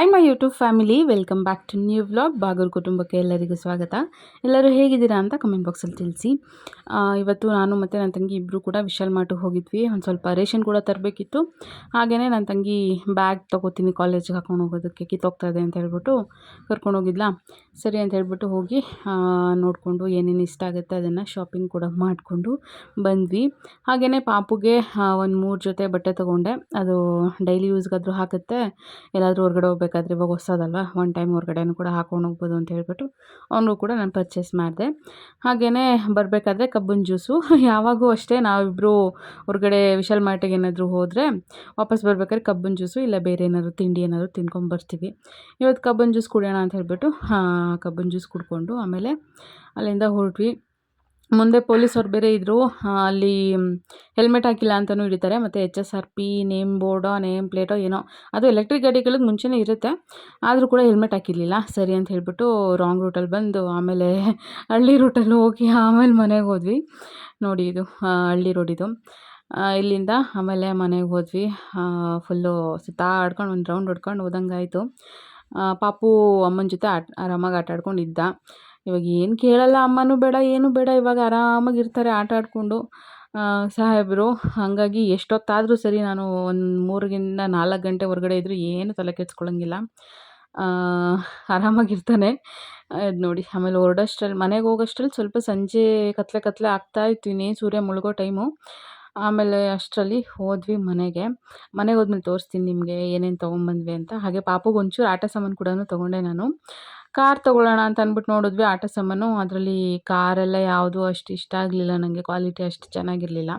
Hi my YouTube family welcome back to new vlog Bagur ಕುಟುಂಬಕ್ಕೆ ಎಲ್ಲರಿಗೂ ಸ್ವಾಗತ. ಎಲ್ಲರೂ ಹೇಗಿದ್ದೀರಾ ಅಂತ ಕಮೆಂಟ್ ಬಾಕ್ಸಲ್ಲಿ ತಿಳಿಸಿ. ಇವತ್ತು ನಾನು ಮತ್ತು ನನ್ನ ತಂಗಿ ಇಬ್ಬರು ಕೂಡ ವಿಶಾಲ್ ಮಾರ್ಟಿಗೆ ಹೋಗಿದ್ವಿ. ಒಂದು ಸ್ವಲ್ಪ ರೇಷನ್ ಕೂಡ ತರಬೇಕಿತ್ತು. ಹಾಗೆಯೇ ನನ್ನ ತಂಗಿ ಬ್ಯಾಗ್ ತೊಗೋತೀನಿ ಕಾಲೇಜಿಗೆ ಹಾಕೊಂಡು ಹೋಗೋದಕ್ಕೆ, ಕಿತ್ತೋಗ್ತಾ ಇದೆ ಅಂತ ಹೇಳ್ಬಿಟ್ಟು ಕರ್ಕೊಂಡು ಹೋಗಿದ್ಲಾ? ಸರಿ ಅಂತ ಹೇಳ್ಬಿಟ್ಟು ಹೋಗಿ ನೋಡಿಕೊಂಡು ಏನೇನು ಇಷ್ಟ ಆಗುತ್ತೆ ಅದನ್ನು ಶಾಪಿಂಗ್ ಕೂಡ ಮಾಡಿಕೊಂಡು ಬಂದ್ವಿ. ಹಾಗೆಯೇ ಪಾಪುಗೆ ಒಂದು ಮೂರು ಜೊತೆ ಬಟ್ಟೆ ತೊಗೊಂಡೆ. ಅದು ಡೈಲಿ ಯೂಸ್ಗಾದರೂ ಹಾಕುತ್ತೆ. ಎಲ್ಲಾದರೂ ಹೊರಗಡೆ ಹೋಗ್ಬೇಕಾದ್ರೆ ಇವಾಗ ಹೊಸದಲ್ವ? ಒನ್ ಟೈಮ್ ಹೊರಗಡೆನೂ ಕೂಡ ಹಾಕೊಂಡು ಹೋಗ್ಬೋದು ಅಂತ ಹೇಳ್ಬಿಟ್ಟು ಅವನಿಗೂ ಕೂಡ ನಾನು ಪರ್ಚೇಸ್ ಮಾಡಿದೆ. ಹಾಗೆಯೇ ಬರಬೇಕಾದ್ರೆ ಕಬ್ಬಿನ ಜ್ಯೂಸು ಯಾವಾಗೂ ಅಷ್ಟೇ ನಾವಿಬ್ಬರು ಹೊರಗಡೆ ವಿಶಾಲ್ ಮಾರ್ಟಿಗೆ ಏನಾದರೂ ಹೋದರೆ ವಾಪಸ್ ಬರ್ಬೇಕಾದ್ರೆ ಕಬ್ಬಿನ ಜ್ಯೂಸು ಇಲ್ಲ ಬೇರೆ ಏನಾದರೂ ತಿಂಡಿ ಏನಾದರೂ ತಿನ್ಕೊಂಡು ಬರ್ತೀವಿ. ಇವತ್ತು ಕಬ್ಬಿನ ಜ್ಯೂಸ್ ಕುಡಿಯೋಣ ಅಂತ ಹೇಳಿಬಿಟ್ಟು ಕಬ್ಬಿನ ಜ್ಯೂಸ್ ಕುಡ್ಕೊಂಡು ಆಮೇಲೆ ಅಲ್ಲಿಂದ ಹೊರಟ್ವಿ. ಮುಂದೆ ಪೊಲೀಸವ್ರು ಬೇರೆ ಇದ್ದರು ಅಲ್ಲಿ ಹೆಲ್ಮೆಟ್ ಹಾಕಿಲ್ಲ ಅಂತಲೂ ಹಿಡಿತಾರೆ ಮತ್ತು H S R P name Bordeaux, name ಪ್ಲೇಟೋ ಏನೋ, ಅದು ಎಲೆಕ್ಟ್ರಿಕ್ ಗಾಡಿಗಳಿಗೆ ಮುಂಚೆನೇ ಇರುತ್ತೆ, ಆದರೂ ಕೂಡ ಹೆಲ್ಮೆಟ್ ಹಾಕಿರಲಿಲ್ಲ, ಸರಿ ಅಂತ ಹೇಳ್ಬಿಟ್ಟು ರಾಂಗ್ ರೂಟಲ್ಲಿ ಬಂದು ಆಮೇಲೆ ಹಳ್ಳಿ ರೂಟಲ್ಲಿ ಹೋಗಿ ಆಮೇಲೆ ಮನೆಗೆ ಹೋದ್ವಿ. ನೋಡಿ ಇದು ಹಳ್ಳಿ ರೋಡ್ ಇದು. ಇಲ್ಲಿಂದ ಆಮೇಲೆ ಮನೆಗೆ ಹೋದ್ವಿ ಫುಲ್ಲು ಸುತ್ತಾಡ್ಕೊಂಡು ಒಂದು ರೌಂಡ್ ಹೊಡ್ಕೊಂಡು ಹೋದಂಗಾಯಿತು. ಪಾಪು ಅಮ್ಮನ ಜೊತೆ ಆಟ, ಆರಾಮಾಗಿ ಆಟ ಆಡ್ಕೊಂಡು ಇದ್ದ ಇವಾಗ ಏನು ಕೇಳಲ್ಲ ಅಮ್ಮನೂ ಬೇಡ, ಏನೂ ಬೇಡ, ಇವಾಗ ಆರಾಮಾಗಿರ್ತಾರೆ ಆಟ ಆಡಿಕೊಂಡು. ಸಾಹೇಬರು, ಹಾಗಾಗಿ ಎಷ್ಟೊತ್ತಾದರೂ ಸರಿ ನಾನು ಒಂದು ಮೂರರಿಂದ ನಾಲ್ಕು ಗಂಟೆ ಹೊರಗಡೆ ಇದ್ದರೂ ಏನು ತಲೆ ಕೆಡ್ಸ್ಕೊಳಂಗಿಲ್ಲ. ಆರಾಮಾಗಿರ್ತಾನೆ ಅದು ನೋಡಿ, ಆಮೇಲೆ ಹೊರಡೋಷ್ಟ್ರಲ್ಲಿ ಮನೆಗೆ ಹೋಗೋಷ್ಟ್ರಲ್ಲಿ ಸ್ವಲ್ಪ ಸಂಜೆ ಕತ್ಲೆ ಕತ್ಲೆ ಆಗ್ತಾ ಇನ್ನೇನು ಸೂರ್ಯ ಮುಳುಗೋ ಟೈಮು. ಆಮೇಲೆ ಅಷ್ಟರಲ್ಲಿ ಹೋದ್ವಿ ಮನೆಗೆ. ಮನೆಗೆ ಹೋದ್ಮೇಲೆ ತೋರಿಸ್ತೀನಿ ನಿಮಗೆ, ಏನೇನು ತೊಗೊಂಬಂದ್ವಿ ಅಂತ. ಹಾಗೆ ಪಾಪುಗೆ ಒಂಚೂರು ಆಟ ಸಾಮಾನು ಕೂಡ ತೊಗೊಂಡೆ ನಾನು. ಕಾರ್ ತೊಗೊಳ್ಳೋಣ ಅಂತ ಅಂದ್ಬಿಟ್ಟು ನೋಡಿದ್ವಿ. ಆಟೋ ಸಾಮಾನು ಅದರಲ್ಲಿ ಕಾರೆಲ್ಲ ಯಾವುದು ಅಷ್ಟು ಇಷ್ಟ ಆಗಲಿಲ್ಲ. ನನಗೆ ಕ್ವಾಲಿಟಿ ಅಷ್ಟು ಚೆನ್ನಾಗಿರಲಿಲ್ಲ.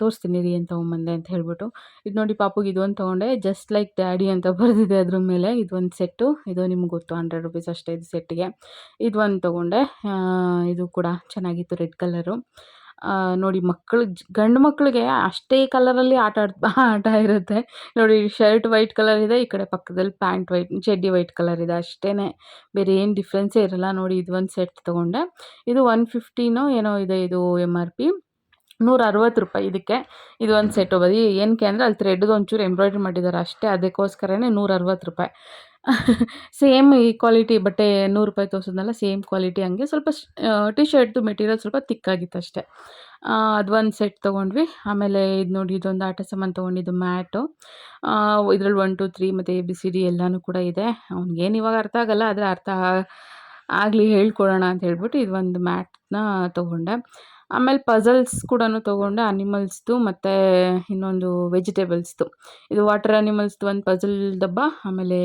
ತೋರಿಸ್ತೀನಿ ರೀ ಅಂತ ತೊಗೊಂಬಂದೆ ಅಂತ ಹೇಳ್ಬಿಟ್ಟು. ಇದು ನೋಡಿ ಪಾಪುಗೆ ಇದೊಂದು ತೊಗೊಂಡೆ. ಜಸ್ಟ್ ಲೈಕ್ ಡ್ಯಾಡಿ ಅಂತ ಬರೆದಿದೆ ಅದ್ರ ಮೇಲೆ. ಇದೊಂದು ಸೆಟ್ಟು. ಇದು ನಿಮ್ಗೆ ಗೊತ್ತು, ಹಂಡ್ರೆಡ್ ರುಪೀಸ್ ಅಷ್ಟೇ ಇದು ಸೆಟ್ಟಿಗೆ. ಇದು ಒಂದು ತೊಗೊಂಡೆ ಇದು ಕೂಡ ಚೆನ್ನಾಗಿತ್ತು ರೆಡ್ ಕಲರು. ನೋಡಿ ಮಕ್ಕಳು ಗಂಡು ಮಕ್ಕಳಿಗೆ ಅಷ್ಟೇ ಕಲರಲ್ಲಿ ಆಟ ಆಡ್, ಆಟ ಇರುತ್ತೆ. ನೋಡಿ ಶರ್ಟ್ ವೈಟ್ ಕಲರ್ ಇದೆ, ಈ ಕಡೆ ಪಕ್ಕದಲ್ಲಿ ಪ್ಯಾಂಟ್ ವೈಟ್, ಚಡ್ಡಿ ವೈಟ್ ಕಲರ್ ಇದೆ. ಅಷ್ಟೇ ಬೇರೆ ಏನು ಡಿಫ್ರೆನ್ಸೇ ಇರಲ್ಲ. ನೋಡಿ ಇದು ಒಂದು ಸೆಟ್ ತೊಗೊಂಡೆ. ಇದು ಒನ್ ಫಿಫ್ಟಿನೋ ಏನೋ ಇದೆ ಇದು ಎಂ ಆರ್ ಪಿ. ನೂರ ಅರವತ್ತು ರೂಪಾಯಿ ಇದಕ್ಕೆ. ಇದು ಒಂದು ಸೆಟ್ ಹೋಗೋದು ಏನಕ್ಕೆ ಅಂದರೆ ಅಲ್ಲಿ ಥ್ರೆಡ್ಗೆ ಒಂಚೂರು ಎಂಬ್ರಾಯ್ಡ್ರಿ ಮಾಡಿದ್ದಾರೆ ಅಷ್ಟೇ. ಅದಕ್ಕೋಸ್ಕರನೇ ನೂರ ಅರವತ್ತು ರೂಪಾಯಿ. ಸೇಮ್ ಈ ಕ್ವಾಲಿಟಿ ಬಟ್ಟೆ ನೂರು ರೂಪಾಯಿ ತೋರಿಸಿದ್ನಲ್ಲ, ಸೇಮ್ ಕ್ವಾಲಿಟಿ ಹಂಗೆ ಸ್ವಲ್ಪ ಟಿ ಶರ್ಟ್ದು ಮೆಟೀರಿಯಲ್ ಸ್ವಲ್ಪ ತಿಕ್ಕಾಗಿತ್ತು ಅಷ್ಟೇ. ಅದು ಒಂದು ಸೆಟ್ ತೊಗೊಂಡ್ವಿ. ಆಮೇಲೆ ಇದು ನೋಡಿ, ಇದೊಂದು ಆಟ ಸಾಮಾನು ತೊಗೊಂಡಿದ್ದು ಮ್ಯಾಟು. ಇದ್ರಲ್ಲಿ ಒನ್ ಟು ತ್ರೀ ಮತ್ತು ಎ ಬಿ ಸಿ ಡಿ ಎಲ್ಲನೂ ಕೂಡ ಇದೆ. ಅವ್ನಿಗೇನು ಇವಾಗ ಅರ್ಥ ಆಗಲ್ಲ, ಆದರೆ ಅರ್ಥ ಆಗಲಿ ಹೇಳ್ಕೊಡೋಣ ಅಂತ ಹೇಳ್ಬಿಟ್ಟು ಇದು ಒಂದು ಮ್ಯಾಟ್ನ ತೊಗೊಂಡೆ. ಆಮೇಲೆ ಪಝಲ್ಸ್ ಕೂಡ ತೊಗೊಂಡೆ ಅನಿಮಲ್ಸ್ದು ಮತ್ತು ಇನ್ನೊಂದು ವೆಜಿಟೇಬಲ್ಸ್ದು ಇದು ವಾಟರ್ ಅನಿಮಲ್ಸ್ದು ಒಂದು ಪಝಲ್ ಡಬ್ಬ, ಆಮೇಲೆ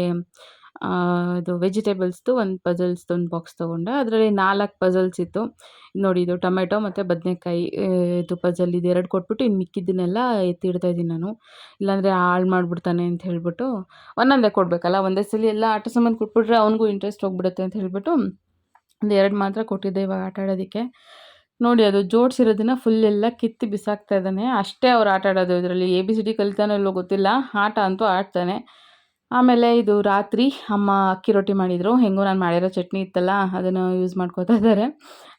ಇದು ವೆಜಿಟೇಬಲ್ಸ್ದು ಒಂದು ಪಝಲ್ಸ್ದು ಒಂದು ಬಾಕ್ಸ್ ತೊಗೊಂಡೆ. ಅದರಲ್ಲಿ ನಾಲ್ಕು ಪಝಲ್ಸ್ ಇತ್ತು. ನೋಡಿ, ಇದು ಟೊಮೆಟೊ ಮತ್ತು ಬದನೆಕಾಯಿ ಇದು ಪಝಲ್ ಇದು ಎರಡು ಕೊಟ್ಬಿಟ್ಟು ಇನ್ನು ಮಿಕ್ಕಿದ್ದನ್ನೆಲ್ಲ ಎತ್ತಿಡ್ತಾ ಇದ್ದೀನಿ ನಾನು. ಇಲ್ಲಾಂದರೆ ಹಾಳು ಮಾಡಿಬಿಡ್ತಾನೆ ಅಂತ ಹೇಳ್ಬಿಟ್ಟು ಒಂದೊಂದೇ ಕೊಡಬೇಕಲ್ಲ? ಒಂದೇ ಸಲ ಎಲ್ಲ ಆಟ ಸಾಮಾನು ಕೊಟ್ಬಿಟ್ರೆ ಅವನಿಗೂ ಇಂಟ್ರೆಸ್ಟ್ ಹೋಗ್ಬಿಡುತ್ತೆ ಅಂತ ಹೇಳ್ಬಿಟ್ಟು ಒಂದು ಎರಡು ಮಾತ್ರ ಕೊಟ್ಟಿದ್ದೆ ಇವಾಗ ಆಟ ಆಡೋದಕ್ಕೆ. ನೋಡಿ ಅದು ಜೋಡಿಸಿರೋದನ್ನ ಫುಲ್ ಎಲ್ಲ ಕಿತ್ತು ಬಿಸಾಕ್ತಾ ಇದ್ದಾನೆ. ಅಷ್ಟೇ ಅವ್ರು ಆಟ ಆಡೋದು ಇದರಲ್ಲಿ. ಎ ಬಿ ಸಿ ಡಿ ಕಲಿತಾನೋ ಇಲ್ಲೋ ಗೊತ್ತಿಲ್ಲ. ಆಟ ಅಂತೂ ಆಡ್ತಾನೆ. ಆಮೇಲೆ ಇದು ರಾತ್ರಿ ಅಮ್ಮ ಅಕ್ಕಿ ರೊಟ್ಟಿ ಮಾಡಿದರು. ಹೆಂಗೋ ನಾನು ಮಾಡಿರೋ ಚಟ್ನಿ ಇತ್ತಲ್ಲ, ಅದನ್ನು ಯೂಸ್ ಮಾಡ್ಕೋತಾ ಇದ್ದಾರೆ.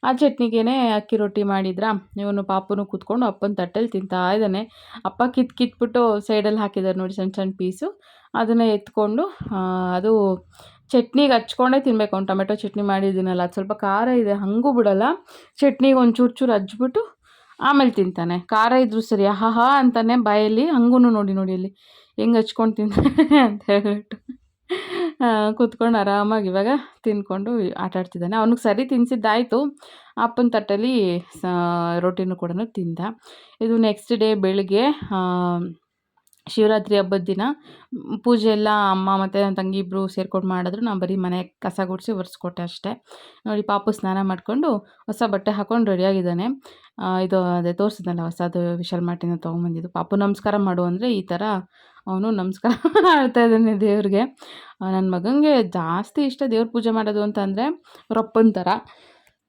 ಆ ಚಟ್ನಿಗೇನೆ ಅಕ್ಕಿ ರೊಟ್ಟಿ ಮಾಡಿದ್ರ? ಇವನು ಪಾಪನು ಕೂತ್ಕೊಂಡು ಅಪ್ಪನ ತಟ್ಟೆಲಿ ತಿಂತಾ ಇದ್ದಾನೆ. ಅಪ್ಪ ಕಿತ್ ಕಿತ್ಬಿಟ್ಟು ಸೈಡಲ್ಲಿ ಹಾಕಿದ್ದಾರೆ ನೋಡಿ ಸಣ್ಣ ಸಣ್ಣ ಪೀಸು ಅದನ್ನು ಎತ್ಕೊಂಡು ಅದು ಚಟ್ನಿಗೆ ಹಚ್ಕೊಂಡೇ ತಿನ್ನಬೇಕು ಅವ್ನು ಟೊಮೆಟೊ ಚಟ್ನಿ ಮಾಡಿದ್ದೀನಲ್ಲ, ಅದು ಸ್ವಲ್ಪ ಖಾರ ಇದೆ, ಹಾಗೂ ಬಿಡಲ್ಲ. ಚಟ್ನಿಗೆ ಒಂದು ಚೂರು ಹಚ್ಬಿಟ್ಟು ಆಮೇಲೆ ತಿಂತಾನೆ. ಖಾರ ಇದ್ರೂ ಸರಿ ಆಹಾ ಅಂತಾನೆ ಬಾಯಲ್ಲಿ ಹಂಗೂ ನೋಡಿ ನೋಡಿ ಅಲ್ಲಿ ಹೆಂಗೆ ಹಚ್ಕೊಂಡು ತಿಂತಾನೆ ಅಂತ ಹೇಳ್ಬಿಟ್ಟು ಕೂತ್ಕೊಂಡು ಆರಾಮಾಗಿ ಇವಾಗ ತಿಂದ್ಕೊಂಡು ಆಟ ಆಡ್ತಿದ್ದಾನೆ. ಅವ್ನಿಗೆ ಸರಿ ತಿನ್ಸಿದ್ದಾಯಿತು. ಅಪ್ಪನ ತಟ್ಟಲ್ಲಿ ರೊಟ್ಟಿನೂ ಕೂಡ ತಿಂದ. ಇದು ನೆಕ್ಸ್ಟ್ ಡೇ ಬೆಳಗ್ಗೆ ಶಿವರಾತ್ರಿ ಹಬ್ಬದ ದಿನ ಪೂಜೆ ಎಲ್ಲ ಅಮ್ಮ ಮತ್ತು ನನ್ನ ತಂಗಿ ಇಬ್ಬರು ಸೇರ್ಕೊಂಡು ಮಾಡಿದ್ರು. ನಾನು ಬರೀ ಮನೆ ಕಸ ಗುಡಿಸಿ ಒರೆಸ್ಕೊಟ್ಟೆ ಅಷ್ಟೇ. ನೋಡಿ ಪಾಪು ಸ್ನಾನ ಮಾಡಿಕೊಂಡು ಹೊಸ ಬಟ್ಟೆ ಹಾಕ್ಕೊಂಡು ರೆಡಿಯಾಗಿದ್ದಾನೆ ಇದು ಅದೇ ತೋರಿಸಿದ್ನಲ್ಲ ಹೊಸದು ವಿಶಾಲ್ ಮಾರ್ಟಿನ ತೊಗೊಂಬಂದಿದ್ದು. ಪಾಪು ನಮಸ್ಕಾರ ಮಾಡು ಅಂದರೆ ಈ ಥರ ಅವನು ನಮಸ್ಕಾರ ಮಾಡ್ತಾ ಇದ್ದಾನೆ ದೇವ್ರಿಗೆ. ನನ್ನ ಮಗನಿಗೆ ಜಾಸ್ತಿ ಇಷ್ಟ ದೇವ್ರ ಪೂಜೆ ಮಾಡೋದು ಅಂತಂದರೆ ರಪ್ಪನ ಥರ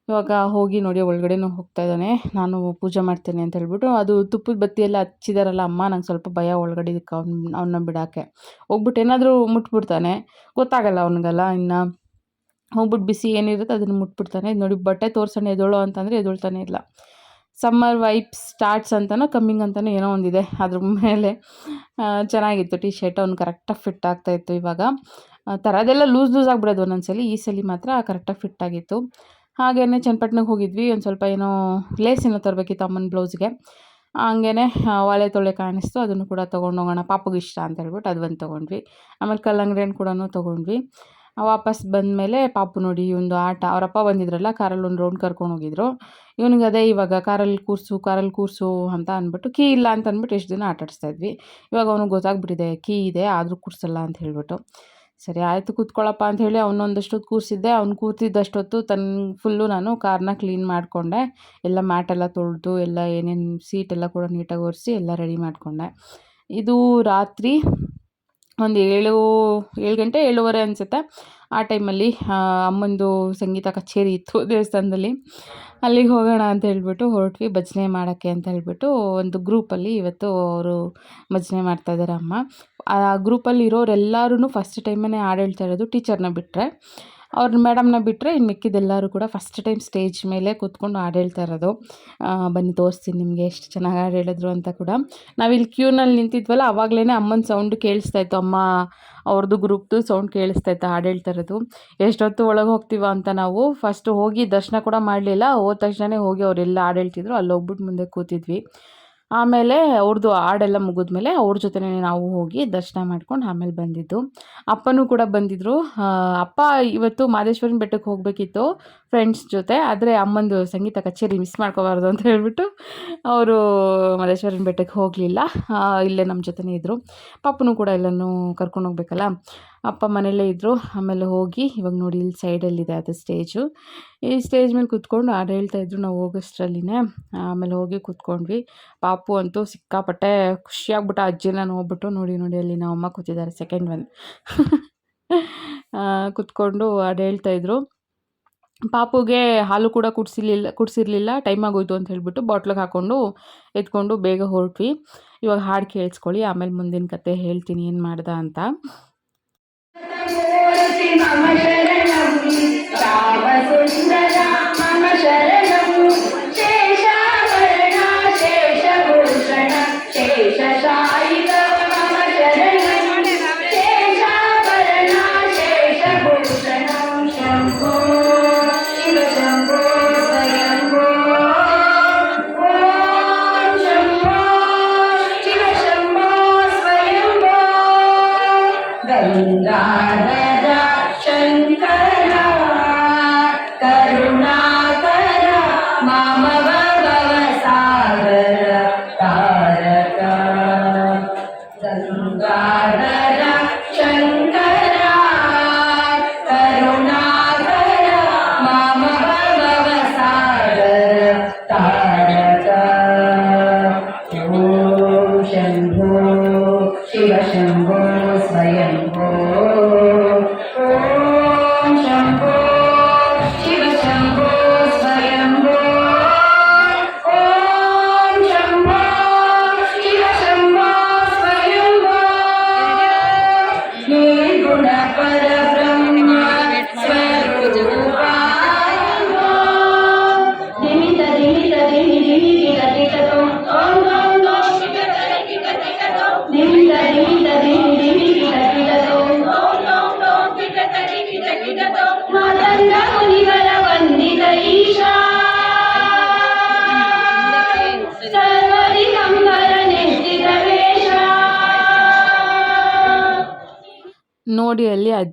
ಇವಾಗ ಹೋಗಿ ನೋಡಿ ಒಳಗಡೆನೂ ಹೋಗ್ತಾ ಇದ್ದಾನೆ. ನಾನು ಪೂಜೆ ಮಾಡ್ತೇನೆ ಅಂತ ಹೇಳ್ಬಿಟ್ಟು ಅದು ತುಪ್ಪದ ಬತ್ತಿ ಎಲ್ಲ ಹಚ್ಚಿದಾರಲ್ಲ ಅಮ್ಮ ನಂಗೆ ಸ್ವಲ್ಪ ಭಯ ಒಳಗಡೆ ಇದಕ್ಕೆ ಅವ್ನ ಅವನ್ನ ಬಿಡೋಕ್ಕೆ. ಹೋಗ್ಬಿಟ್ಟು ಏನಾದರೂ ಮುಟ್ಬಿಡ್ತಾನೆ. ಗೊತ್ತಾಗಲ್ಲ ಅವ್ನಿಗೆಲ್ಲ ಇನ್ನು. ಹೋಗ್ಬಿಟ್ಟು ಬಿಸಿ ಏನಿರುತ್ತೆ ಅದನ್ನು ಮುಟ್ಬಿಡ್ತಾನೆ. ನೋಡಿ ಬಟ್ಟೆ ತೋರ್ಸೋಣ ಎದೋಳು ಅಂತಂದರೆ ಎದೊಳ್ತಾನೆ ಇಲ್ಲ. ಸಮ್ಮರ್ ವೈಪ್ ಸ್ಟಾರ್ಟ್ಸ್ ಅಂತಲೂ ಕಮ್ಮಿಂಗ್ ಅಂತನೋ ಏನೋ ಒಂದಿದೆ. ಅದ್ರ ಮೇಲೆ ಚೆನ್ನಾಗಿತ್ತು ಟಿ ಶರ್ಟ್ ಅವ್ನು ಕರೆಕ್ಟಾಗಿ ಫಿಟ್ ಆಗ್ತಾಯಿತ್ತು ಇವಾಗ. ಆ, ಅದೆಲ್ಲ ಲೂಸ್ ಲೂಸ್ ಆಗಿಬಿಡೋದು ಒಂದೊಂದ್ಸಲಿ. ಈ ಸಲ ಮಾತ್ರ ಕರೆಕ್ಟಾಗಿ ಫಿಟ್ ಆಗಿತ್ತು. ಹಾಗೇನೆ ಚನ್ನಪಟ್ಟಣಕ್ಕೆ ಹೋಗಿದ್ವಿ. ಒಂದು ಸ್ವಲ್ಪ ಏನೋ ಲೇಸ್ ಏನೋ ತರಬೇಕಿತ್ತು ಅಮ್ಮನ ಬ್ಲೌಸ್ಗೆ ಹಾಗೇ ಒಲೆ ತೊಳೆ ಕಾಣಿಸ್ತು. ಅದನ್ನು ಕೂಡ ತೊಗೊಂಡು ಹೋಗೋಣ. ಪಾಪುಗೆ ಇಷ್ಟ ಅಂತ ಹೇಳ್ಬಿಟ್ಟು ಅದು ಒಂದು ತೊಗೊಂಡ್ವಿ. ಆಮೇಲೆ ಕಲ್ಲಂಗಡಿ ಹಣ್ಣು ಕೂಡ ತೊಗೊಂಡ್ವಿ. ವಾಪಸ್ ಬಂದಮೇಲೆ ಪಾಪು ನೋಡಿ ಒಂದು ಆಟ. ಅವರಪ್ಪ ಬಂದಿದ್ರಲ್ಲ, ಕಾರಲ್ಲಿ ಒಂದು ರೌಂಡ್ ಕರ್ಕೊಂಡು ಹೋಗಿದ್ರು. ಇವನಿಗೆ ಅದೇ ಇವಾಗ ಕಾರಲ್ಲಿ ಕೂರಿಸು ಕಾರಲ್ಲಿ ಕೂರಿಸು ಅಂತ ಅಂದ್ಬಿಟ್ಟು ಕೀ ಇಲ್ಲ ಅಂತ ಅಂದ್ಬಿಟ್ಟು ಎಷ್ಟು ದಿನ ಆಟಾಡಿಸ್ತಾ ಇದ್ವಿ. ಇವಾಗ ಅವನಿಗೆ ಗೊತ್ತಾಗ್ಬಿಟ್ಟಿದೆ, ಕೀ ಇದೆ, ಆದರೂ ಕೂರಿಸಲ್ಲ ಅಂತ ಹೇಳ್ಬಿಟ್ಟು. ಸರಿ, ಆಯಿತು ಕೂತ್ಕೊಳ್ಳಪ್ಪ ಅಂತ ಹೇಳಿ ಅವನೊಂದಷ್ಟೊತ್ತು ಕೂರಿಸಿದ್ದೆ. ಅವ್ನು ಕೂತಿದ್ದಷ್ಟೊತ್ತು ತನ್ನ ಫುಲ್ಲು ನಾನು ಕಾರ್ನ ಕ್ಲೀನ್ ಮಾಡಿಕೊಂಡೆ. ಎಲ್ಲ ಮ್ಯಾಟೆಲ್ಲ ತೊಳೆದು, ಎಲ್ಲ ಏನೇನು ಸೀಟೆಲ್ಲ ಕೂಡ ನೀಟಾಗಿ ಒರೆಸಿ ಎಲ್ಲ ರೆಡಿ ಮಾಡಿಕೊಂಡೆ. ಇದು ರಾತ್ರಿ ಒಂದು ಏಳು ಏಳು ಗಂಟೆ, ಏಳುವರೆ ಅನಿಸುತ್ತೆ. ಆ ಟೈಮಲ್ಲಿ ಅಮ್ಮಂದು ಸಂಗೀತ ಕಚೇರಿ ಇತ್ತು ದೇವಸ್ಥಾನದಲ್ಲಿ. ಅಲ್ಲಿಗೆ ಹೋಗೋಣ ಅಂತ ಹೇಳ್ಬಿಟ್ಟು ಹೊರಟ್ವಿ, ಭಜನೆ ಮಾಡೋಕ್ಕೆ ಅಂತ ಹೇಳ್ಬಿಟ್ಟು ಒಂದು ಗ್ರೂಪಲ್ಲಿ ಇವತ್ತು ಅವರು ಭಜನೆ ಮಾಡ್ತಾಯಿದ್ದಾರೆ ಅಮ್ಮ. ಆ ಗ್ರೂಪಲ್ಲಿ ಇರೋರೆಲ್ಲರೂ ಫಸ್ಟ್ ಟೈಮೇ ಹಾಡು ಹೇಳ್ತಾ ಇರೋದು ಟೀಚರ್ನ ಬಿಟ್ಟರೆ ಅವ್ರ ಮೇಡಮ್ನ ಬಿಟ್ಟರೆ ಇನ್ನು ಮಿಕ್ಕಿದ್ದೆಲ್ಲರೂ ಕೂಡ ಫಸ್ಟ್ ಟೈಮ್ ಸ್ಟೇಜ್ ಮೇಲೆ ಕೂತ್ಕೊಂಡು ಹಾಡು ಹೇಳ್ತಾ ಇರೋದು ಬನ್ನಿ ತೋರಿಸ್ತೀನಿ ನಿಮಗೆ ಎಷ್ಟು ಚೆನ್ನಾಗಿ ಹಾಡು ಅಂತ ಕೂಡ. ನಾವಿಲ್ಲಿ ಕ್ಯೂನಲ್ಲಿ ನಿಂತಿದ್ವಲ್ಲ ಆವಾಗಲೇ ಅಮ್ಮನ ಸೌಂಡ್ ಕೇಳಿಸ್ತಾ ಇತ್ತು. ಅಮ್ಮ ಅವ್ರದ್ದು ಗ್ರೂಪ್ದು ಸೌಂಡ್ ಕೇಳಿಸ್ತಾ ಇತ್ತು ಹಾಡು ಹೇಳ್ತಾ ಇರೋದು. ಎಷ್ಟೊತ್ತು ಒಳಗೆ ಹೋಗ್ತೀವ ಅಂತ ನಾವು ಫಸ್ಟ್ ಹೋಗಿ ದರ್ಶನ ಕೂಡ ಮಾಡಲಿಲ್ಲ. ಹೋದ ತಕ್ಷಣವೇ ಹೋಗಿ ಅವರೆಲ್ಲ ಹಾಡು ಅಲ್ಲಿ ಹೋಗ್ಬಿಟ್ಟು ಮುಂದೆ ಕೂತಿದ್ವಿ. ಆಮೇಲೆ ಅವ್ರದ್ದು ಹಾಡೆಲ್ಲ ಮುಗಿದ್ಮೇಲೆ ಅವ್ರ ಜೊತೆನೇ ನಾವು ಹೋಗಿ ದರ್ಶನ ಮಾಡ್ಕೊಂಡು ಆಮೇಲೆ ಬಂದಿದ್ದು. ಅಪ್ಪನೂ ಕೂಡ ಬಂದಿದ್ದರು ಅಪ್ಪ ಇವತ್ತು ಮಾದೇಶ್ವರನ ಬೆಟ್ಟಕ್ಕೆ ಹೋಗಬೇಕಿತ್ತು. ಫ್ರೆಂಡ್ಸ್ ಜೊತೆ, ಆದರೆ ಅಮ್ಮಂದು ಸಂಗೀತ ಕಚೇರಿ ಮಿಸ್ ಮಾಡ್ಕೋಬಾರ್ದು ಅಂತ ಹೇಳ್ಬಿಟ್ಟು ಅವರು ಮಲ್ಲೇಶ್ವರನ ಬೆಟ್ಟಕ್ಕೆ ಹೋಗಲಿಲ್ಲ. ಇಲ್ಲೇ ನಮ್ಮ ಜೊತೆನೇ ಇದ್ದರು ಪಾಪನೂ ಕೂಡ ಎಲ್ಲನೂ ಕರ್ಕೊಂಡು ಹೋಗ್ಬೇಕಲ್ಲ? ಅಪ್ಪ ಮನೆಯಲ್ಲೇ ಇದ್ದರು ಆಮೇಲೆ ಹೋಗಿ ಇವಾಗ ನೋಡಿ ಇಲ್ಲಿ ಸೈಡಲ್ಲಿದೆ ಅದು ಸ್ಟೇಜು ಈ ಸ್ಟೇಜ್ ಮೇಲೆ ಕೂತ್ಕೊಂಡು ಹಾಡು ಹೇಳ್ತಾಯಿದ್ರು ನಾವು ಹೋಗೋಷ್ಟರಲ್ಲಿನೇ ಆಮೇಲೆ ಹೋಗಿ ಕೂತ್ಕೊಂಡ್ವಿ. ಪಾಪು ಅಂತೂ ಸಿಕ್ಕಾಪಟ್ಟೆ ಖುಷಿಯಾಗ್ಬಿಟ್ಟು ಅಜ್ಜಿನ ನೋಡ್ಬಿಟ್ಟು ನೋಡಿ ನೋಡಿ ಅಲ್ಲಿ ನಾವು ಅಮ್ಮ ಕೂತಿದ್ದಾರೆ ಸೆಕೆಂಡ್ ಒನ್ ಕೂತ್ಕೊಂಡು ಹಾಡು ಹೇಳ್ತಾಯಿದ್ರು ಪಾಪುಗೆ ಹಾಲು ಕೂಡ ಕುಡಿಸಿರ್ಲಿಲ್ಲ ಕುಡಿಸಿರ್ಲಿಲ್ಲ ಟೈಮ್ ಆಗೋಯ್ತು ಅಂತ ಹೇಳಿಬಿಟ್ಟು ಬಾಟ್ಲಿಗೆ ಹಾಕ್ಕೊಂಡು ಎತ್ಕೊಂಡು ಬೇಗ ಹೊರಟ್ವಿ. ಇವಾಗ ಹಾಡು ಕೇಳಿಸ್ಕೊಳ್ಳಿ, ಆಮೇಲೆ ಮುಂದಿನ ಕತೆ ಹೇಳ್ತೀನಿ, ಏನು ಮಾಡ್ದ ಅಂತ.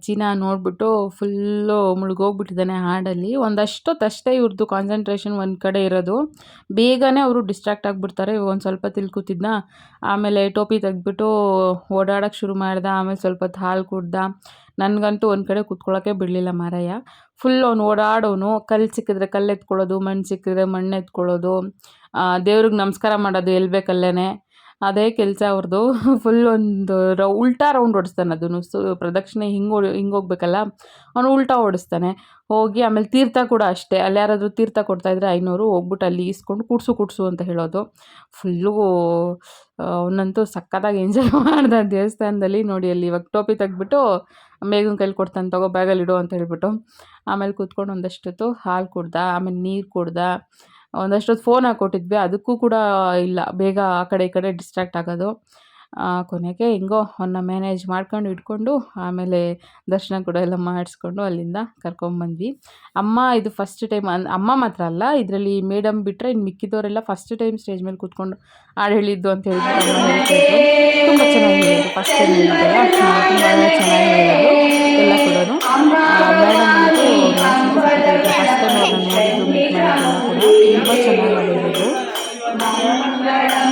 ಅಜ್ಜಿನ ನೋಡ್ಬಿಟ್ಟು ಫುಲ್ಲು ಮುಳುಗೋಗ್ಬಿಟ್ಟಿದ್ದಾನೆ ಹಾಡಲ್ಲಿ. ಒಂದಷ್ಟೊತ್ತಷ್ಟೇ ಇವ್ರದ್ದು ಕಾನ್ಸಂಟ್ರೇಷನ್ ಒಂದು ಕಡೆ ಇರೋದು. ಬೇಗನೆ ಅವರು ಡಿಸ್ಟ್ರಾಕ್ಟ್ ಆಗಿಬಿಡ್ತಾರೆ. ಒಂದು ಸ್ವಲ್ಪ ತಿಳ್ಕೊತಿದ್ನ. ಆಮೇಲೆ ಟೋಪಿ ತೆಗೆದ್ಬಿಟ್ಟು ಓಡಾಡೋಕ್ಕೆ ಶುರು ಮಾಡ್ದ. ಆಮೇಲೆ ಸ್ವಲ್ಪ ಹೊತ್ತು ಹಾಲು ಕುಡ್ದ. ನನಗಂತೂ ಒಂದು ಕಡೆ ಕೂತ್ಕೊಳ್ಳೋಕ್ಕೆ ಬಿಡಲಿಲ್ಲ ಮಾರಯ್ಯ. ಫುಲ್ ಅವ್ನು ಓಡಾಡೋನು. ಕಲ್ಲು ಸಿಕ್ಕಿದ್ರೆ ಕಲ್ಲು ಎತ್ಕೊಳ್ಳೋದು ಮಣ್ಣು ಸಿಕ್ಕಿದ್ರೆ ಮಣ್ಣು ಎತ್ಕೊಳ್ಳೋದು ದೇವ್ರಿಗೆ ನಮಸ್ಕಾರ ಮಾಡೋದು ಎಲ್ಲಿ ಬೇಕಲ್ಲೇ ಅದೇ ಕೆಲಸ ಅವ್ರದ್ದು ಫುಲ್ ಒಂದು ರೌ, ಉಲ್ಟಾ ರೌಂಡ್ ಓಡಿಸ್ತಾನೆ ಅದನ್ನು. ಸು, ಪ್ರದಕ್ಷಿಣೆ ಹಿಂಗೆ ಹಿಂಗೆ ಹೋಗ್ಬೇಕಲ್ಲ? ಅವನು ಉಲ್ಟಾ ಓಡಿಸ್ತಾನೆ. ಹೋಗಿ ಆಮೇಲೆ ತೀರ್ಥ ಕೂಡ ಅಷ್ಟೇ. ಅಲ್ಲಿ ಯಾರಾದರೂ ತೀರ್ಥ ಕೊಡ್ತಾಯಿದ್ರೆ ಐನೂರು ಹೋಗ್ಬಿಟ್ಟು ಅಲ್ಲಿ ಈಸ್ಕೊಂಡು ಕುಡ್ಸು ಕುಡ್ಸು ಅಂತ ಹೇಳೋದು. ಫುಲ್ಲು ಅವನಂತೂ ಸಕ್ಕತ್ತಾಗಿ ಎಂಜಾಯ್ ಮಾಡ್ದ ದೇವಸ್ಥಾನದಲ್ಲಿ. ನೋಡಿ, ಅಲ್ಲಿ ಇವಾಗ ಟೋಪಿ ತೆಗೆದ್ಬಿಟ್ಟು ಮೇಗನ ಕೈಲಿ ಕೊಡ್ತಾನೆ, ತಗೋ ಬ್ಯಾಗಲ್ಲಿ ಇಡು ಅಂತ ಹೇಳ್ಬಿಟ್ಟು. ಆಮೇಲೆ ಕೂತ್ಕೊಂಡು ಒಂದಷ್ಟೊತ್ತು ಹಾಲು ಕುಡ್ದ, ಆಮೇಲೆ ನೀರು ಕುಡ್ದ ಒಂದಷ್ಟೊತ್ತು ಫೋನ್ ಹಾಕ್ಕೊಟ್ಟಿದ್ವಿ ಅದಕ್ಕೂ ಕೂಡ ಇಲ್ಲ. ಬೇಗ ಆ ಕಡೆ ಈ ಕಡೆ ಡಿಸ್ಟ್ರಾಕ್ಟ್ ಆಗೋದು. ಕೊನೆಗೆ ಹೆಂಗೋ ಅವನ್ನ ಮ್ಯಾನೇಜ್ ಮಾಡ್ಕೊಂಡು ಇಟ್ಕೊಂಡು ಆಮೇಲೆ ದರ್ಶನ ಕೂಡ ಎಲ್ಲ ಮಾಡಿಸ್ಕೊಂಡು ಅಲ್ಲಿಂದ ಕರ್ಕೊಂಬಂದ್ವಿ. ಅಮ್ಮ ಇದು ಫಸ್ಟ್ ಟೈಮ್ ಅಮ್ಮ ಮಾತ್ರ ಅಲ್ಲ, ಇದರಲ್ಲಿ ಮೇಡಮ್ ಬಿಟ್ಟರೆ ಇನ್ನು ಮಿಕ್ಕಿದವರೆಲ್ಲ ಫಸ್ಟ್ ಟೈಮ್ ಸ್ಟೇಜ್ ಮೇಲೆ ಕೂತ್ಕೊಂಡು ಹಾಡು ಹೇಳಿದ್ದು ಅಂತ ಹೇಳಿದ್ರು. ತುಂಬ ಚೆನ್ನಾಗಿ ಫಸ್ಟ್ ಟೈಮ್ ತುಂಬ ಚೆನ್ನಾಗಿ ಎಲ್ಲ ಕೂಡ ತುಂಬ ಚೆನ್ನಾಗಿ ಹೇಳಿದ್ರು ಮಂಗಳಂ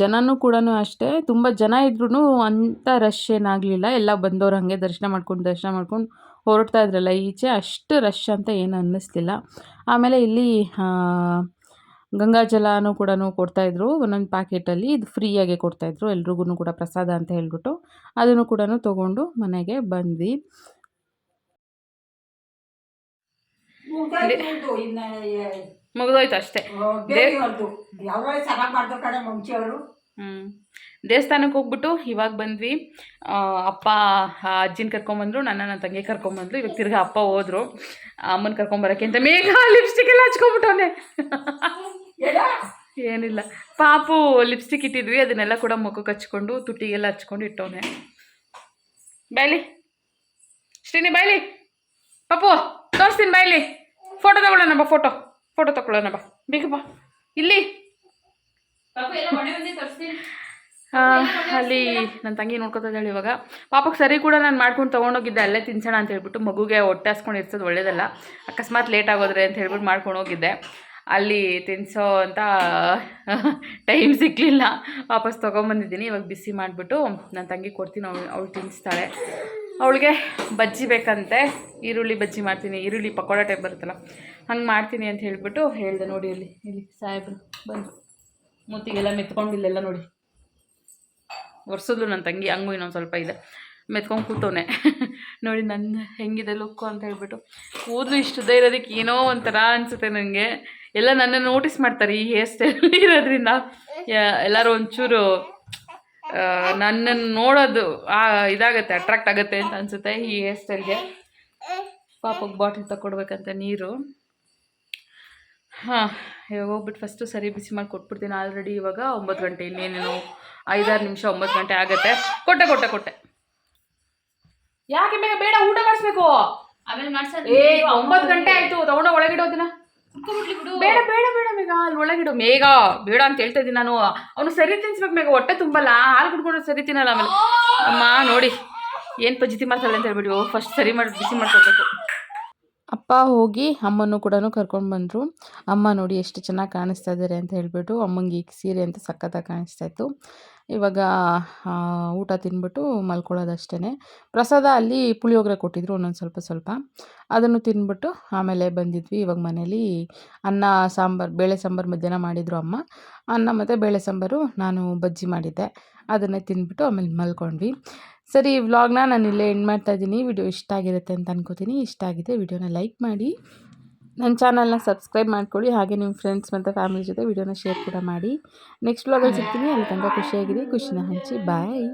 ಜನನೂ ಕೂಡ ಅಷ್ಟೇ. ತುಂಬ ಜನ ಇದ್ರೂ ಅಂಥ ರಶ್ ಏನಾಗಲಿಲ್ಲ. ಎಲ್ಲ ಬಂದವರು ಹಾಗೆ ದರ್ಶನ ಮಾಡ್ಕೊಂಡು ದರ್ಶನ ಮಾಡ್ಕೊಂಡು ಹೊರಡ್ತಾ ಇದ್ರಲ್ಲ ಈಚೆ. ಅಷ್ಟು ರಶ್ ಅಂತ ಏನು ಅನ್ನಿಸ್ತಿಲ್ಲ ಆಮೇಲೆ ಇಲ್ಲಿ ಗಂಗಾ ಜಲನೂ ಕೂಡ ಕೊಡ್ತಾಯಿದ್ರು ಒಂದೊಂದು ಪ್ಯಾಕೆಟಲ್ಲಿ ಇದು ಫ್ರೀಯಾಗೆ ಕೊಡ್ತಾಯಿದ್ರು ಎಲ್ರಿಗೂ ಕೂಡ ಪ್ರಸಾದ ಅಂತ ಹೇಳ್ಬಿಟ್ಟು ಅದನ್ನು ಕೂಡ ತೊಗೊಂಡು ಮನೆಗೆ ಬಂದ್ವಿ. ಮುಗಿದೋಯ್ತು ಅಷ್ಟೇ ಹ್ಮ್. ದೇವಸ್ಥಾನಕ್ಕೆ ಹೋಗ್ಬಿಟ್ಟು ಇವಾಗ ಬಂದ್ವಿ. ಅಪ್ಪ ಆ ಅಜ್ಜಿನ ಕರ್ಕೊಂಬಂದ್ರು ನನ್ನ ನನ್ನ ತಂಗಿ ಕರ್ಕೊಂಬಂದ್ರು. ಇವಾಗ ತಿರ್ಗಾ ಅಪ್ಪ ಹೋದ್ರು. ಅಮ್ಮನ ಕರ್ಕೊಂಬರಕ್ಕೆ ಅಂತ ಮೇಘ ಲಿಪ್ಸ್ಟಿಕ್ ಎಲ್ಲ ಹಚ್ಕೊಂಬಿಟ್ಟವನೆ ಏನಿಲ್ಲ. ಪಾಪು ಲಿಪ್ಸ್ಟಿಕ್ ಇಟ್ಟಿದ್ವಿ. ಅದನ್ನೆಲ್ಲ ಕೂಡ ಮುಖಕ್ಕೆ ಹಚ್ಕೊಂಡು ತುಟಿಗೆಲ್ಲ ಹಚ್ಕೊಂಡು ಇಟ್ಟವನೆ. ಬಾಯ್ಲಿ ಶ್ರೀನಿ ಬಾಯ್ಲಿ ಪಾಪು ತೋರಿಸ್ತೀನಿ ಬಾಯ್ಲಿ ಫೋಟೋ ತಗೊಳ್ಳೋಣ ಬಾ ಫೋಟೋ ಫೋಟೋ ತಗೊಳ್ಳೋಣ ಬಾ. ಬೇಗ ಬಾ. ಇಲ್ಲಿ. ಅಲ್ಲಿ ನನ್ನ ತಂಗಿ ನೋಡ್ಕೊತಾ ಇದ್ದಾಳೆ ಇವಾಗ. ಪಾಪಕ್ಕೆ ಸರಿ ಕೂಡ ನಾನು ಮಾಡ್ಕೊಂಡು ತೊಗೊಂಡೋಗಿದ್ದೆ ಅಲ್ಲೇ ತಿನ್ಸೋಣ ಅಂತ ಹೇಳ್ಬಿಟ್ಟು ಮಗುಗೆ ಹೊಟ್ಟೆ ಹಾಸ್ಕೊಂಡು ಇರ್ತದೆ ಒಳ್ಳೇದಲ್ಲ. ಅಕಸ್ಮಾತ್ ಲೇಟ್ ಆಗೋದ್ರೆ ಅಂತ ಹೇಳ್ಬಿಟ್ಟು ಮಾಡ್ಕೊಂಡು ಹೋಗಿದ್ದೆ. ಅಲ್ಲಿ ತಿನ್ಸೋ ಅಂತ ಟೈಮ್ ಸಿಕ್ಕಲಿಲ್ಲ ವಾಪಸ್ ತೊಗೊಂಬಂದಿದ್ದೀನಿ. ಇವಾಗ ಬಿಸಿ ಮಾಡಿಬಿಟ್ಟು ನನ್ನ ತಂಗಿ ಕೊಡ್ತೀನಿ ಅವಳು ಅವಳು ತಿನ್ನಿಸ್ತಾಳೆ ಅವಳಿಗೆ ಬಜ್ಜಿ ಬೇಕಂತೆ. ಈರುಳ್ಳಿ ಬಜ್ಜಿ ಮಾಡ್ತೀನಿ. ಈರುಳ್ಳಿ ಪಕೋಡ ಟೈಪ್ ಬರುತ್ತಲ್ಲ. ಹಂಗೆ ಮಾಡ್ತೀನಿ ಅಂತ ಹೇಳ್ಬಿಟ್ಟು ಹೇಳಿದೆ ನೋಡಿ ಇಲ್ಲಿ ಇಲ್ಲಿ ಸಾಹೇಬ್ರು ಬಂದು ಮೂತಿಗೆಲ್ಲ ಮೆತ್ಕೊಂಡಿಲ್ಲೆಲ್ಲ ನೋಡಿ. ಒರೆಸಿದ್ಲು ನನ್ನ ತಂಗಿ ಹಂಗೂ ಇನ್ನೊಂದು ಸ್ವಲ್ಪ ಇದೆ. ಮೆತ್ಕೊಂಡು ಕೂತವನೆ. ನೋಡಿ ನನ್ನ ಹೆಂಗಿದೆ ಲುಕ್ಕು ಅಂತ ಹೇಳ್ಬಿಟ್ಟು. ಕೂದಲು ಇಷ್ಟದೇ ಇರೋದಕ್ಕೆ ಏನೋ ಒಂಥರ ಅನಿಸುತ್ತೆ ನನಗೆ ಎಲ್ಲ ನನ್ನ ನೋಟಿಸ್ ಮಾಡ್ತಾರೆ ಈ ಹೇರ್ ಸ್ಟೈಲ್ ಇರೋದ್ರಿಂದ. ಎಲ್ಲರೂ ಒಂಚೂರು ನನ್ನನ್ನು ನೋಡೋದು ಆ, ಇದಾಗತ್ತೆ ಅಟ್ರಾಕ್ಟ್ ಆಗುತ್ತೆ ಅಂತ ಅನಿಸುತ್ತೆ ಈ ಹೇರ್ ಸ್ಟೈಲ್ಗೆ ಪಾಪಕ್ಕೆ ಬಾಟಲ್ ತಗೊಡ್ಬೇಕಂತ ನೀರು. ಹಾಂ ಇವಾಗ ಹೋಗ್ಬಿಟ್ಟು ಫಸ್ಟು ಸರಿ ಬಿಸಿ ಮಾಡಿ ಕೊಟ್ಬಿಡ್ತೀನಿ ಆಲ್ರೆಡಿ ಇವಾಗ ಒಂಬತ್ತು ಗಂಟೆ ಇನ್ನೇನೇನು ಐದಾರು ನಿಮಿಷ ಒಂಬತ್ತು ಗಂಟೆ ಆಗುತ್ತೆ. ಕೊಟ್ಟೆ ಕೊಟ್ಟೆ ಕೊಟ್ಟೆ. ಯಾಕೆ ಬೇಗ ಬೇಡ ಊಟ ಮಾಡಿಸ್ಬೇಕು? ಆಮೇಲೆ ಮಾಡ್ಸೋದು ಏ ಒಂಬತ್ತು ಗಂಟೆ ಆಯ್ತು ತಗೊಂಡೋಗಿ ಒಳಗಿಡೋದಿನ ಬೇಡ. ಬೇಡ ಬೇಡ ಮೇಘ ಅಲ್ಲಿ ಒಳಗಿಡು. ಮೇಘ ಬೇಡ ಅಂತ ಹೇಳ್ತಾ ಇದ್ದೀನಿ ನಾನು. ಅವನು ಸರಿ ತಿನ್ಸ್ಬೇಕು ಮೇಘ ಹೊಟ್ಟೆ ತುಂಬಲ್ಲ. ಹಾಲು ಕುಡ್ಕೊಂಡು ಸರಿ ತಿನ್ನಲ್ಲ ಆಮೇಲೆ. ಅಮ್ಮ ನೋಡಿ ಏನು ಪಜಿತಿ ಮಾಡ್ತಾಳೆ ಅಂತ ಹೇಳ್ಬಿಟ್ಟು ಫಸ್ಟ್ ಸರಿ ಮಾಡಿ ಬಿಸಿ ಮಾಡ್ಕೊಬೇಕು ಅಪ್ಪ ಹೋಗಿ ಅಮ್ಮನೂ ಕೂಡ ಕರ್ಕೊಂಡು ಬಂದರು. ಅಮ್ಮ ನೋಡಿ ಎಷ್ಟು ಚೆನ್ನಾಗಿ ಕಾಣಿಸ್ತಾ ಇದ್ದಾರೆ ಅಂತ ಹೇಳಿಬಿಟ್ಟು ಅಮ್ಮಂಗೆ ಈಗ ಸೀರೆ ಅಂತ ಸಖತ್ತಾಗಿ ಕಾಣಿಸ್ತಾ ಇತ್ತು. ಇವಾಗ ಊಟ ತಿಂದ್ಬಿಟ್ಟು ಮಲ್ಕೊಳ್ಳೋದಷ್ಟೇ ಪ್ರಸಾದ ಅಲ್ಲಿ ಪುಳಿಯೋಗರೆ ಕೊಟ್ಟಿದ್ರು ಒಂದೊಂದು ಸ್ವಲ್ಪ ಸ್ವಲ್ಪ. ಅದನ್ನು ತಿಂದ್ಬಿಟ್ಟು ಆಮೇಲೆ ಬಂದಿದ್ವಿ. ಇವಾಗ ಮನೇಲಿ ಅನ್ನ, ಸಾಂಬಾರು, ಬೇಳೆ ಸಾಂಬಾರು ಮಧ್ಯಾಹ್ನ ಮಾಡಿದರು ಅಮ್ಮ. ಅನ್ನ ಮತ್ತು ಬೇಳೆ ಸಾಂಬಾರು ನಾನು ಬಜ್ಜಿ ಮಾಡಿದ್ದೆ. ಅದನ್ನೇ ತಿಂದ್ಬಿಟ್ಟು ಆಮೇಲೆ ಮಲ್ಕೊಂಡ್ವಿ. ಸರಿ, ಈ ವ್ಲಾಗ್ನ ನಾನು ಇಲ್ಲೇ ಎಂಡ್ ಮಾಡ್ತಾ ಇದ್ದೀನಿ. ವಿಡಿಯೋ ಇಷ್ಟ ಆಗಿರುತ್ತೆ ಅಂತ ಅನ್ಕೋತೀನಿ. ಇಷ್ಟ ಆಗಿದೆ ವಿಡಿಯೋನ ಲೈಕ್ ಮಾಡಿ. ನನ್ನ ಚಾನಲ್ನ ಸಬ್ಸ್ಕ್ರೈಬ್ ಮಾಡ್ಕೊಳ್ಳಿ. ಹಾಗೆ ನಿಮ್ಮ ಫ್ರೆಂಡ್ಸ್ ಮತ್ತು ಫ್ಯಾಮಿಲಿ ಜೊತೆ ವಿಡಿಯೋನ ಶೇರ್ ಕೂಡ ಮಾಡಿ. ನೆಕ್ಸ್ಟ್ ವ್ಲಾಗಲ್ಲಿ ಸಿಗ್ತೀನಿ. ಅಲ್ಲಿ ತನಕ ಖುಷಿಯಾಗಿರಿ. ಖುಷಿನ ಹಂಚಿ. ಬಾಯ್